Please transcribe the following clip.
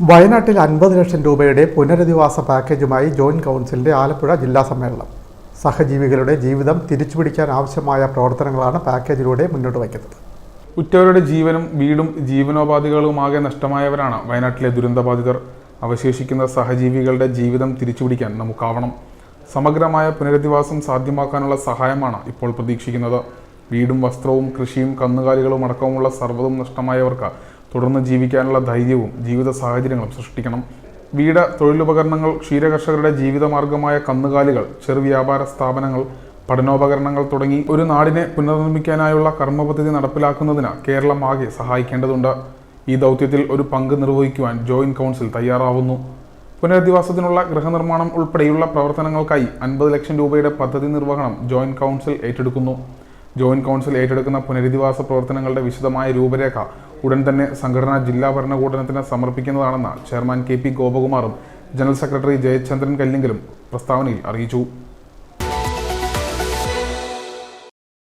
വയനാട്ടിൽ അൻപത് ലക്ഷം രൂപയുടെ പുനരധിവാസ പാക്കേജുമായി ജോയിന്റ് കൗൺസിലിന്റെ ആലപ്പുഴ ജില്ലാ സമ്മേളനം. സഹജീവികളുടെ ജീവിതം തിരിച്ചുപിടിക്കാൻ ആവശ്യമായ പ്രവർത്തനങ്ങളാണ് പാക്കേജിലൂടെ മുന്നോട്ട് വയ്ക്കുന്നത്. ഉറ്റവരുടെ ജീവനും വീടും ജീവനോപാധികളുമാകെ നഷ്ടമായവരാണ് വയനാട്ടിലെ ദുരന്തബാധിതർ. അവശേഷിക്കുന്ന സഹജീവികളുടെ ജീവിതം തിരിച്ചുപിടിക്കാൻ നമുക്കാവണം. സമഗ്രമായ പുനരധിവാസം സാധ്യമാക്കാനുള്ള സഹായമാണ് ഇപ്പോൾ പ്രതീക്ഷിക്കുന്നത്. വീടും വസ്ത്രവും കൃഷിയും കന്നുകാലികളും അടക്കമുള്ള സർവതും നഷ്ടമായവർക്ക് തുടർന്ന് ജീവിക്കാനുള്ള ധൈര്യവും ജീവിത സാഹചര്യങ്ങളും സൃഷ്ടിക്കണം. വീട് തൊഴിലുപകരണങ്ങൾ ക്ഷീരകർഷകരുടെ ജീവിതമാർഗമായ കന്നുകാലികൾ ചെറുവ്യാപാര സ്ഥാപനങ്ങൾ പഠനോപകരണങ്ങൾ തുടങ്ങി ഒരു നാടിനെ പുനർനിർമ്മിക്കാനായുള്ള കർമ്മപദ്ധതി നടപ്പിലാക്കുന്നതിന് കേരളം ആകെ സഹായിക്കേണ്ടതുണ്ട്. ഈ ദൗത്യത്തിൽ ഒരു പങ്ക് നിർവഹിക്കുവാൻ ജോയിന്റ് കൗൺസിൽ തയ്യാറാവുന്നു. പുനരധിവാസത്തിനുള്ള ഗൃഹനിർമ്മാണം ഉൾപ്പെടെയുള്ള പ്രവർത്തനങ്ങൾക്കായി അൻപത് ലക്ഷം രൂപയുടെ പദ്ധതി നിർവഹണം ജോയിന്റ് കൗൺസിൽ ഏറ്റെടുക്കുന്നു. ജോയിന്റ് കൗൺസിൽ ഏറ്റെടുക്കുന്ന പുനരധിവാസ പ്രവർത്തനങ്ങളുടെ വിശദമായ രൂപരേഖ ഉടൻ തന്നെ സംഘടനാ ജില്ലാ ഭരണകൂടത്തിന് സമർപ്പിക്കുന്നതാണെന്ന് ചെയർമാൻ കെ പി ഗോപകുമാറും ജനറൽ സെക്രട്ടറി ജയചന്ദ്രൻ കല്ലിങ്കലും പ്രസ്താവനയിൽ അറിയിച്ചു.